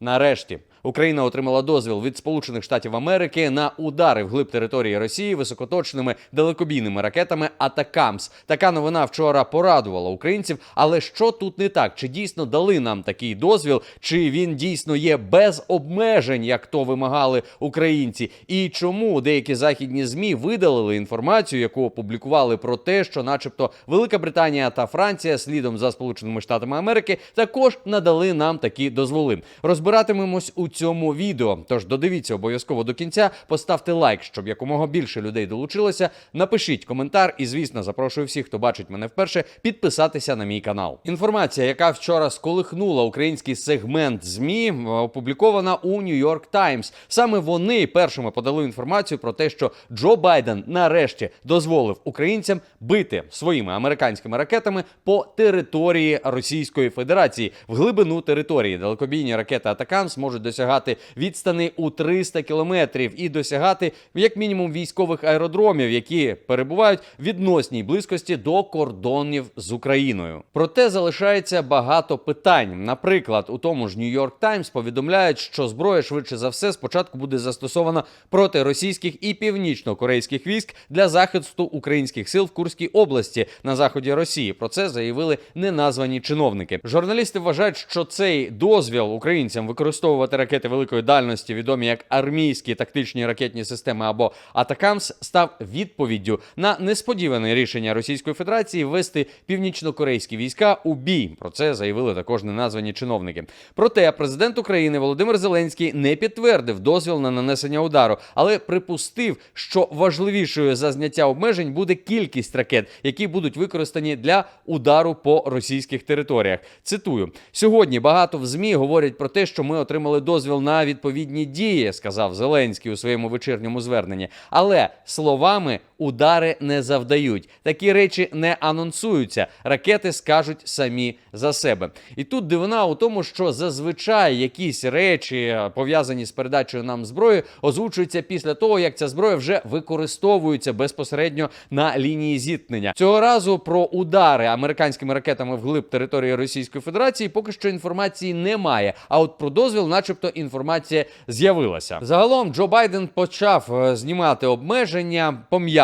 Нарешті Україна отримала дозвіл від Сполучених Штатів Америки на удари вглиб території Росії високоточними далекобійними ракетами Атакамс. Така новина вчора порадувала українців. Але що тут не так? Чи дійсно дали нам такий дозвіл, чи він дійсно є без обмежень, як то вимагали українці? І чому деякі західні змі видалили інформацію, яку опублікували про те, що, начебто, Велика Британія та Франція, слідом за Сполученими Штатами Америки, також надали нам такі дозволи. Розбиратимемось у цьому відео. Тож додивіться обов'язково до кінця, поставте лайк, щоб якомога більше людей долучилося. Напишіть коментар, і звісно, запрошую всіх, хто бачить мене вперше, підписатися на мій канал. Інформація, яка вчора сколихнула український сегмент змі, опублікована у New York Times. Саме вони першими подали інформацію про те, що Джо Байден нарешті дозволив українцям бити своїми американськими ракетами по території Російської Федерації в глибину території. Далекобійні ракети Атакамс можуть досягати відстани у 300 кілометрів і досягати як мінімум військових аеродромів, які перебувають в відносній близькості до кордонів з Україною. Проте залишається багато питань. Наприклад, у тому ж York Times повідомляють, що зброя швидше за все спочатку буде застосована проти російських і північно-корейських військ для захисту українських сил в Курській області на заході Росії. Про це заявили неназвані чиновники. Журналісти вважають, що цей дозвіл українцям використовувати ракети великої дальності, відомі як армійські тактичні ракетні системи або Атакамс, став відповіддю на несподіване рішення Російської Федерації ввести північно-корейські війська у бій. Про це заявили також неназвані чиновники. Проте президент України Володимир Зеленський не підтвердив дозвіл на нанесення удару, але припустив, що важливішою за зняття обмежень буде кількість ракет, які будуть використані для удару по російських територіях. Цитую: сьогодні багато в змі говорять про те, що ми отримали дозвіл на відповідні дії, сказав Зеленський у своєму вечірньому зверненні. Але словами удари не завдають. Такі речі не анонсуються. Ракети скажуть самі за себе. І тут дивина у тому, що зазвичай якісь речі пов'язані з передачею нам зброї озвучуються після того, як ця зброя вже використовується безпосередньо на лінії зіткнення. Цього разу про удари американськими ракетами вглиб території Російської Федерації поки що інформації немає. А от про дозвіл, начебто, інформація з'явилася. Загалом Джо Байден почав е, знімати обмеження,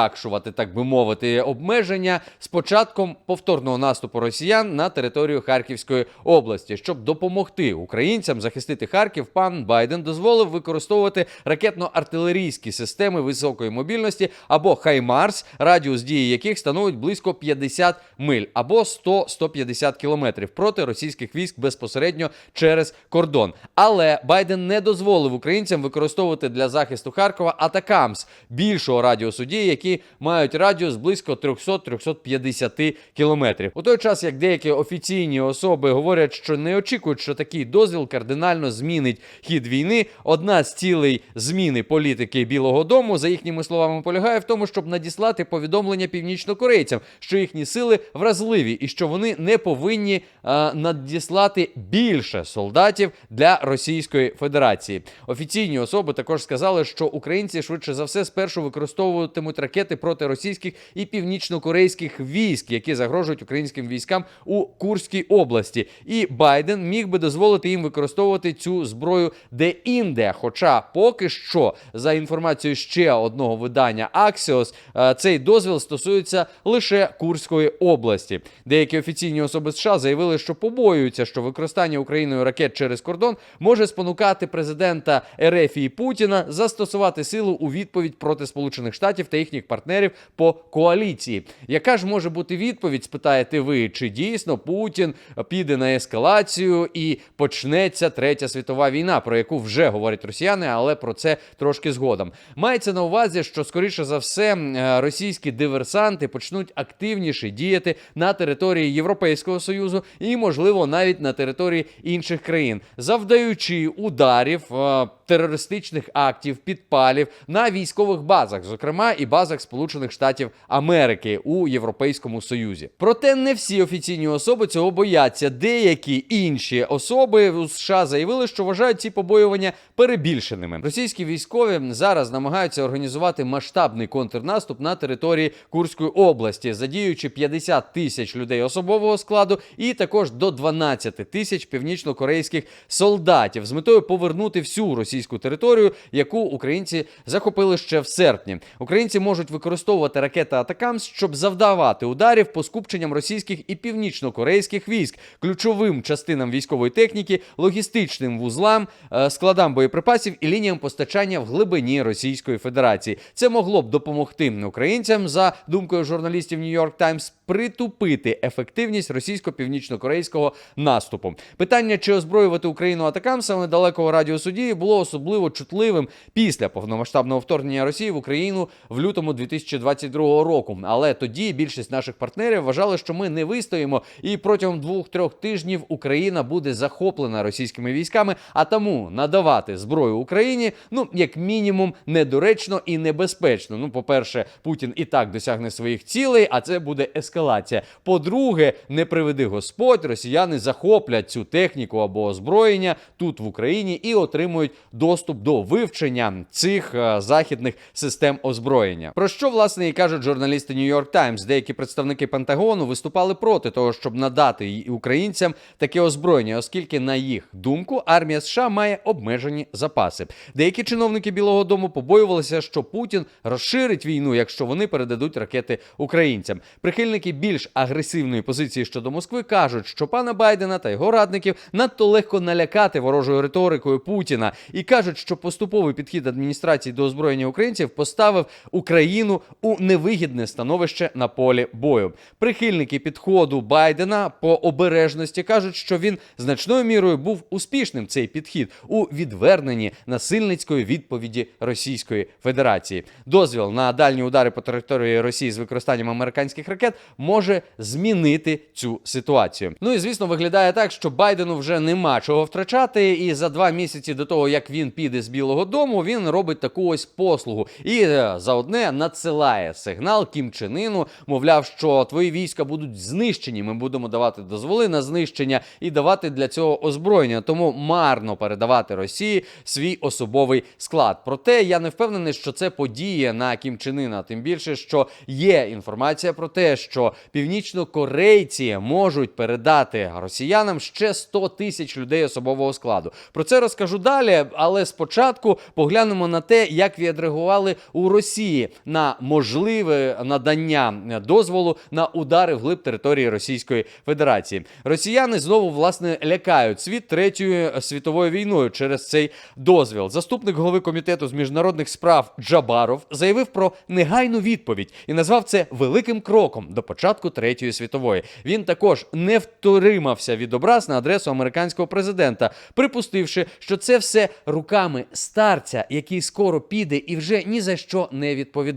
пом'якшувати, так би мовити, обмеження з початком повторного наступу росіян на територію Харківської області, щоб допомогти українцям захистити Харків. Пан Байден дозволив використовувати ракетно-артилерійські системи високої мобільності або Хаймарс, радіус дії яких становить близько 50 миль або 100-150 кілометрів проти російських військ безпосередньо через кордон. Але Байден не дозволив українцям використовувати для захисту Харкова Атакамс більшого радіусу дії, які мають радіус близько 300-350 кілометрів. У той час, як деякі офіційні особи говорять, що не очікують, що такий дозвіл кардинально змінить хід війни. Одна з цілей зміни політики Білого Дому, за їхніми словами, полягає в тому, щоб надіслати повідомлення північнокорейцям, що їхні сили вразливі і що вони не повинні а, надіслати більше солдатів для Російської Федерації. Офіційні особи також сказали, що українці швидше за все спершу використовуватимуть ракети проти російських і північнокорейських військ, які загрожують українським військам у Курській області. І Байден міг би дозволити їм використовувати цю зброю де-інде. Хоча поки що, за інформацією ще одного видання Axios, е, цей дозвіл стосується лише Курської області. Деякі офіційні особи США заявили, що побоюються, що використання Україною ракет через кордон може спонукати президента Ерефії Путіна застосувати силу у відповідь проти Сполучених Штатів та їхніх партнерів по коаліції. Яка ж може бути відповідь? Спитаєте ви, чи дійсно Путін піде на ескалацію і почнеться третя світова війна, про яку вже говорять росіяни, але про це трошки згодом. Мається на увазі, що скоріше за все е, російські диверсанти почнуть активніше діяти на території Європейського союзу і, можливо, навіть на території інших країн, завдаючи ударів. е, Терористичних актів, підпалів на військових базах, зокрема і базах Сполучених Штатів Америки у Європейському Союзі. Проте не всі офіційні особи цього бояться. Деякі інші особи у США заявили, що вважають ці побоювання перебільшеними. Російські військові зараз намагаються організувати масштабний контрнаступ на території Курської області, задіюючи 50 тисяч людей особового складу і також до 12 тисяч північно-корейських солдатів з метою повернути всю російську територію, яку українці захопили ще в серпні. Українці можуть використовувати ракети Атакамс, щоб завдавати ударів по скупченням російських і північно-корейських військ, ключовим частинам військової техніки, логістичним вузлам, е, складам боєприпасів і лініям постачання в глибині Російської Федерації. Це могло б допомогти українцям, за думкою журналістів New York Times, притупити ефективність російсько-північно-корейського наступу. Питання, чи озброювати Україну атакамсами далекого радіусу дії, було особливо чутливим після повномасштабного вторгнення Росії в Україну в лютому 2022 року. Але тоді більшість наших партнерів вважали, що ми не вистоїмо, і протягом двох-трьох тижнів Україна буде захоплена російськими військами. А тому надавати зброю Україні, ну як мінімум, недоречно і небезпечно. Ну, по-перше, Путін і так досягне своїх цілей, а це буде ескалація. По-друге, не приведи Господь, росіяни захоплять цю техніку або озброєння тут в Україні і отримують доступ до вивчення цих е, західних систем озброєння. Що власне і кажуть журналісти York Times. Деякі представники Пентагону виступали проти того, щоб надати українцям таке озброєння, оскільки, на їх думку, армія США має обмежені запаси. Деякі чиновники Білого Дому побоювалися, що Путін розширить війну, якщо вони передадуть ракети українцям. Прихильники більш агресивної позиції щодо Москви кажуть, що пана Байдена та його радників надто легко налякати ворожою риторикою Путіна і кажуть, що поступовий підхід адміністрації до озброєння українців поставив Україну у невигідне становище на полі бою. Прихильники підходу Байдена по обережності кажуть, що він значною мірою був успішним цей підхід у відверненні насильницької відповіді Російської Федерації. Дозвіл на дальні удари по території Росії з використанням американських ракет може змінити цю ситуацію. Ну і звісно, виглядає так, що Байдену вже нема чого втрачати, і за два місяці до того, як він піде з Білого Дому, він робить таку ось послугу і е, заодне надсилає сигнал Кім Чен Іну, мовляв, що твої війська будуть знищені. Ми будемо давати дозволи на знищення і давати для цього озброєння. Тому марно передавати Росії свій особовий склад. Проте я не впевнений, що це подіє на Кім Чен Іна. Тим більше, що є інформація про те, що північнокорейці можуть передати росіянам ще 100 тисяч людей особового складу. Про це розкажу далі, але спочатку поглянемо на те, як відреагували у Росії на можливе надання дозволу на удари вглиб території Російської Федерації. Росіяни знову власне лякають світ третьою світовою війною через цей дозвіл. Заступник голови комітету з міжнародних справ Джабаров заявив про негайну відповідь і назвав це великим кроком до початку третьої світової. Він також не втримався від образ на адресу американського президента, припустивши, що це все руками старця, який скоро піде і вже ні за що не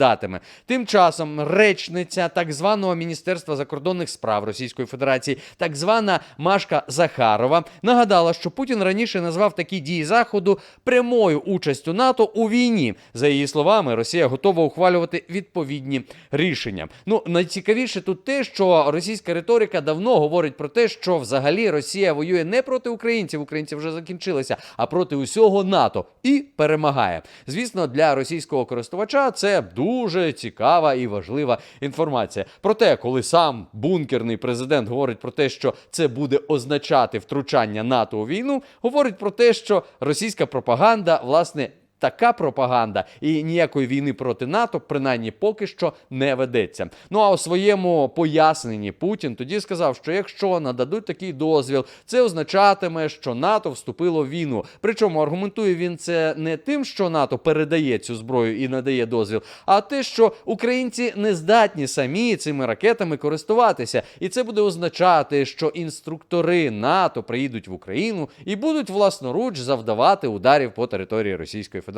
відповідатиме. Тим часом речниця так званого міністерства закордонних справ Російської Федерації, так звана Машка Захарова, нагадала, що Путін раніше назвав такі дії заходу прямою участю НАТО у війні. За її словами, Росія готова ухвалювати відповідні рішення. Ну найцікавіше тут те, що російська риторика давно говорить про те, що взагалі Росія воює не проти українців, українці вже закінчилися, а проти усього НАТО і перемагає. Звісно, для російського користувача це дуже цікава і важлива інформація. Проте, коли сам бункерний президент говорить про те, що це буде означати втручання НАТО у війну, говорить про те, що російська пропаганда власне. Така пропаганда і ніякої війни проти НАТО, принаймні поки що не ведеться. Ну а у своєму поясненні Путін тоді сказав, що якщо нададуть такий дозвіл, це означатиме, що НАТО вступило в війну. Причому аргументує він це не тим, що НАТО передає цю зброю і надає дозвіл, а те, що українці не здатні самі цими ракетами користуватися, і це буде означати, що інструктори НАТО приїдуть в Україну і будуть власноруч завдавати ударів по території Російської Федерації.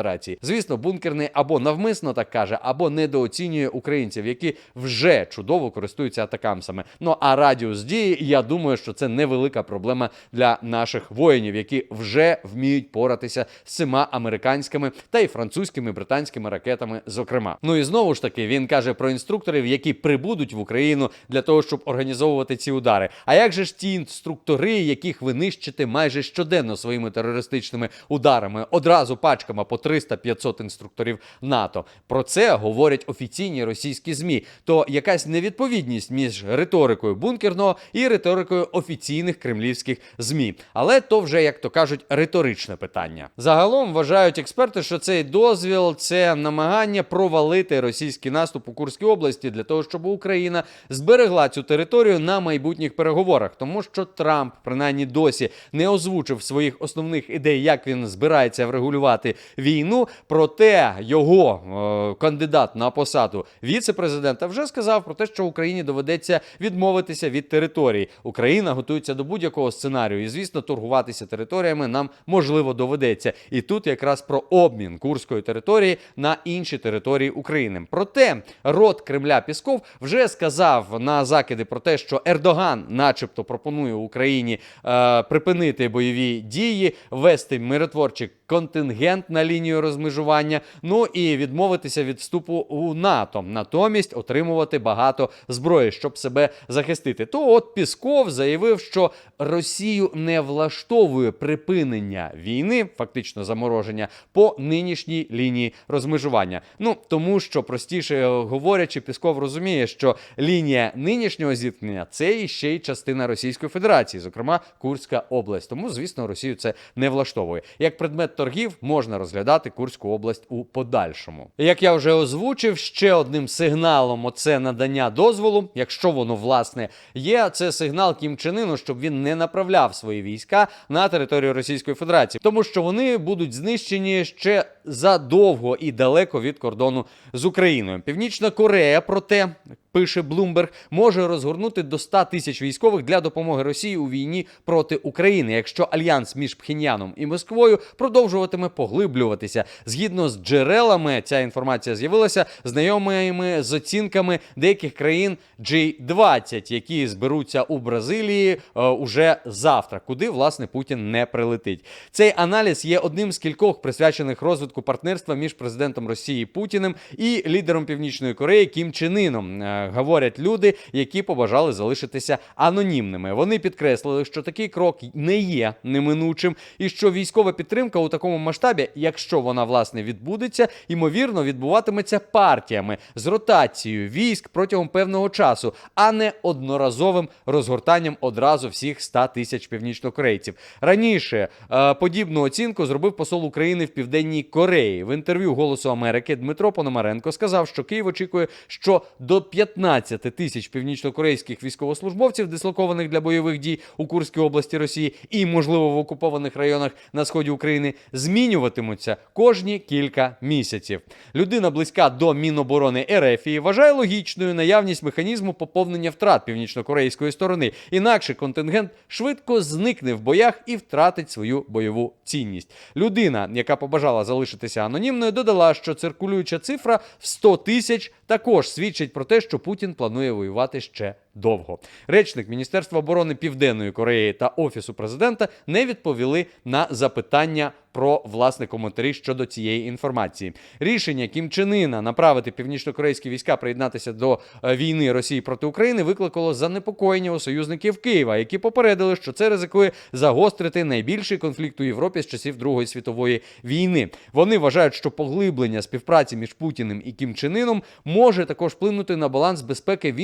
Звісно, бункерний або навмисно так каже, або недооцінює українців, які вже чудово користуються атакамсами. Ну а радіус дії, я думаю, що це невелика проблема для наших воїнів, які вже вміють поратися з цими американськими та й французькими британськими ракетами. Зокрема, ну і знову ж таки він каже про інструкторів, які прибудуть в Україну для того, щоб організовувати ці удари. А як же ж ті інструктори, яких ви нищите майже щоденно своїми терористичними ударами, одразу пачками по 300-500 інструкторів НАТО. Про це говорять офіційні російські змі. То якась невідповідність між риторикою бункерного і риторикою офіційних кремлівських змі. Але то вже як то кажуть риторичне питання. Загалом вважають експерти, що цей дозвіл це намагання провалити російський наступ у Курській області для того, щоб Україна зберегла цю територію на майбутніх переговорах, тому що Трамп принаймні досі не озвучив своїх основних ідей, як він збирається врегулювати війну. Проте його е, кандидат на посаду віце-президента вже сказав про те, що Україні доведеться відмовитися від території. Україна готується до будь-якого сценарію, і звісно, торгуватися територіями нам можливо доведеться. І тут якраз про обмін курської території на інші території України. Проте рот Кремля Пісков вже сказав на закиди про те, що Ердоган, начебто, пропонує Україні е, припинити бойові дії, ввести миротворчий контингент на лінію розмежування, ну і відмовитися від вступу у НАТО, натомість отримувати багато зброї, щоб себе захистити. То от Пісков заявив, що Росію не влаштовує припинення війни, фактично замороження, по нинішній лінії розмежування. Ну тому що простіше говорячи, Пісков розуміє, що лінія нинішнього зіткнення це ще й частина Російської Федерації, зокрема Курська область. Тому, звісно, Росію це не влаштовує. Як предмет торгів можна розглядати Курську область у подальшому. Як я вже озвучив, ще одним сигналом оце надання дозволу, якщо воно власне є, це сигнал Кім Іну, щоб він не направляв свої війська на територію Російської Федерації, тому що вони будуть знищені ще задовго і далеко від кордону з Україною. Північна Корея, проте. Пише Блумберг, може розгорнути до 100 тисяч військових для допомоги Росії у війні проти України, якщо альянс між Пхеньяном і Москвою продовжуватиме поглиблюватися. Згідно з джерелами, ця інформація з'явилася знайомими з оцінками деяких країн G20, які зберуться у Бразилії е, уже завтра, куди власне Путін не прилетить. Цей аналіз є одним з кількох присвячених розвитку партнерства між президентом Росії Путіним і лідером Північної Кореї Кім Чен Іном. Говорять люди, які побажали залишитися анонімними. Вони підкреслили, що такий крок не є неминучим, і що військова підтримка у такому масштабі, якщо вона власне відбудеться, ймовірно відбуватиметься партіями з ротацією військ протягом певного часу, а не одноразовим розгортанням одразу всіх 100 тисяч північнокорейців. Раніше е, подібну оцінку зробив посол України в Південній Кореї. В інтерв'ю Голосу Америки Дмитро Пономаренко сказав, що Київ очікує, що до 15 тисяч північнокорейських військовослужбовців, дислокованих для бойових дій у Курській області Росії і, можливо, в окупованих районах на сході України, змінюватимуться кожні кілька місяців. Людина близька до Міноборони РФ і вважає логічною наявність механізму поповнення втрат північнокорейської сторони. Інакше контингент швидко зникне в боях і втратить свою бойову цінність. Людина, яка побажала залишитися анонімною, додала, що циркулююча цифра в 100 тисяч також свідчить про те, що Путін планує воювати ще довго. Речник Міністерства оборони Південної Кореї та Офісу президента не відповіли на запитання про власне коментарі щодо цієї інформації. Рішення Кім Чен Іна направити північнокорейські війська приєднатися до е, війни Росії проти України викликало занепокоєння у союзників Києва, які попередили, що це ризикує загострити найбільший конфлікт у Європі з часів Другої світової війни. Вони вважають, що поглиблення співпраці між Путіним і Кім Чен Іном може також вплинути на баланс безпеки в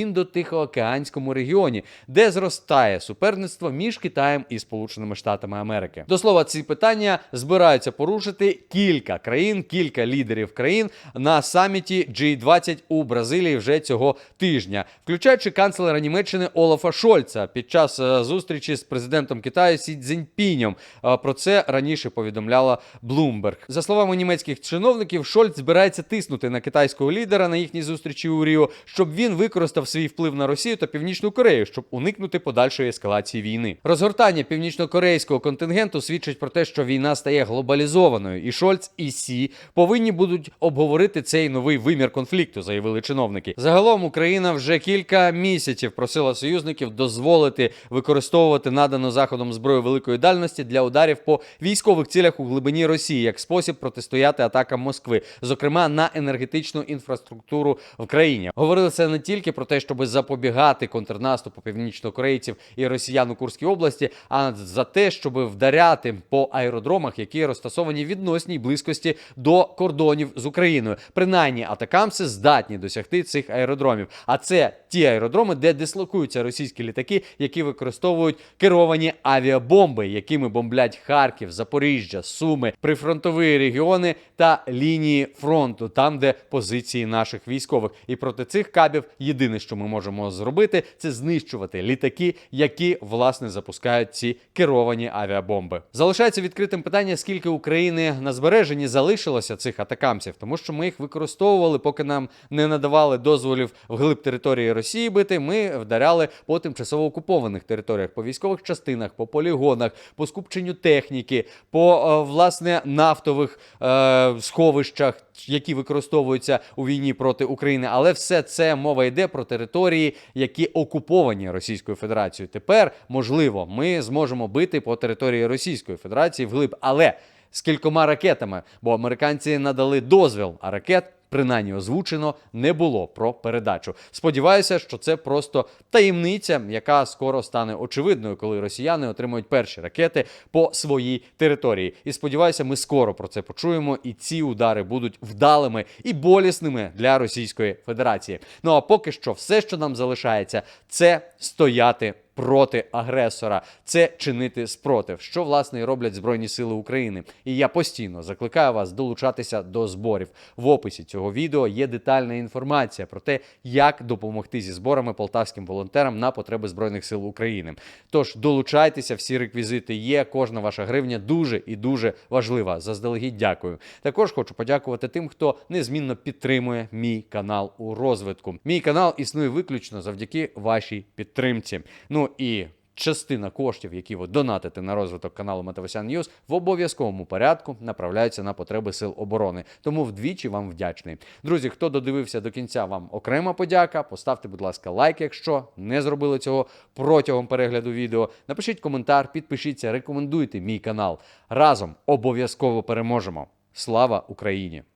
індо-тихоокеанському регіоні, де зростає суперництво між Китаєм і Сполученими Штатами Америки. До слова, ці питання збираються порушити кілька країн, кілька лідерів країн на саміті G20 у Бразилії вже цього тижня, включаючи канцлера Німеччини Олафа Шольца під час е, зустрічі з президентом Китаю Сі Цзіньпінем. Е, Про це раніше повідомляла Bloomberg. За словами німецьких чиновників, Шольц збирається тиснути на китайського лідера на їхній зустрічі у Ріо, щоб він використав свій вплив на Росію та Північну Корею, щоб уникнути подальшої ескалації війни. Розгортання північно-корейського контингенту свідчить про те, що війна стає глобалізованою, і Шольц і Сі повинні будуть обговорити цей новий вимір конфлікту, заявили чиновники. Загалом Україна вже кілька місяців просила союзників дозволити використовувати надану заходом зброю великої дальності для ударів по військових цілях у глибині Росії як спосіб протистояти атакам Москви, зокрема на енергетичну інфраструктуру в країні. Говорили це не тільки про те, щоб запобігати зупиняти контрнаступ північнокорейців і росіян у Курській області, а за те, щоб вдаряти по аеродромах, які розташовані в відносній близькості до кордонів з Україною. Принаймні, атакамси здатні досягти цих аеродромів. А це ті аеродроми, де дислокуються російські літаки, які використовують керовані авіабомби, якими бомблять Харків, Запоріжжя, Суми, прифронтові регіони та лінії фронту, там, де позиції наших військових. І проти цих кабів єдине, що ми можемо зробити, це знищувати літаки, які власне запускають ці керовані авіабомби. Залишається відкритим питання, скільки України на збереженні залишилося цих атакамсів, тому що ми їх використовували, поки нам не надавали дозволів вглиб території Росії бити. Ми вдаряли по тимчасово окупованих територіях, по військових частинах, по полігонах, по скупченню техніки, по е, власне нафтових е, сховищах, які використовуються у війні проти України. Але все це мова йде про території, які окуповані Російською Федерацією. Тепер можливо, ми зможемо бити по території Російської Федерації вглиб, але з кількома ракетами, бо американці надали дозвіл, а ракет. Принаймні озвучено не було про передачу. Сподіваюся, що це просто таємниця, яка скоро стане очевидною, коли росіяни отримують перші ракети по своїй території. І сподіваюся, ми скоро про це почуємо, і ці удари будуть вдалими і болісними для Російської Федерації. Ну а поки що, все, що нам залишається, це стояти проти агресора, це чинити спротив, що власне і роблять Збройні Сили України. І я постійно закликаю вас долучатися до зборів. В описі цього відео є детальна інформація про те, як допомогти зі зборами полтавським волонтерам на потреби Збройних сил України. Тож долучайтеся, всі реквізити є. Кожна ваша гривня дуже і дуже важлива. Заздалегідь дякую. Також хочу подякувати тим, хто незмінно підтримує мій канал у розвитку. Мій канал існує виключно завдяки вашій підтримці. Ну і частина коштів, які ви донатите на розвиток каналу Метавосян Ньюз, в обов'язковому порядку направляються на потреби сил оборони. Тому вдвічі вам вдячний. Друзі, хто додивився до кінця, вам окрема подяка. Поставте, будь ласка, лайк, якщо не зробили цього протягом перегляду відео. Напишіть коментар, підпишіться, рекомендуйте мій канал. Разом обов'язково переможемо. Слава Україні!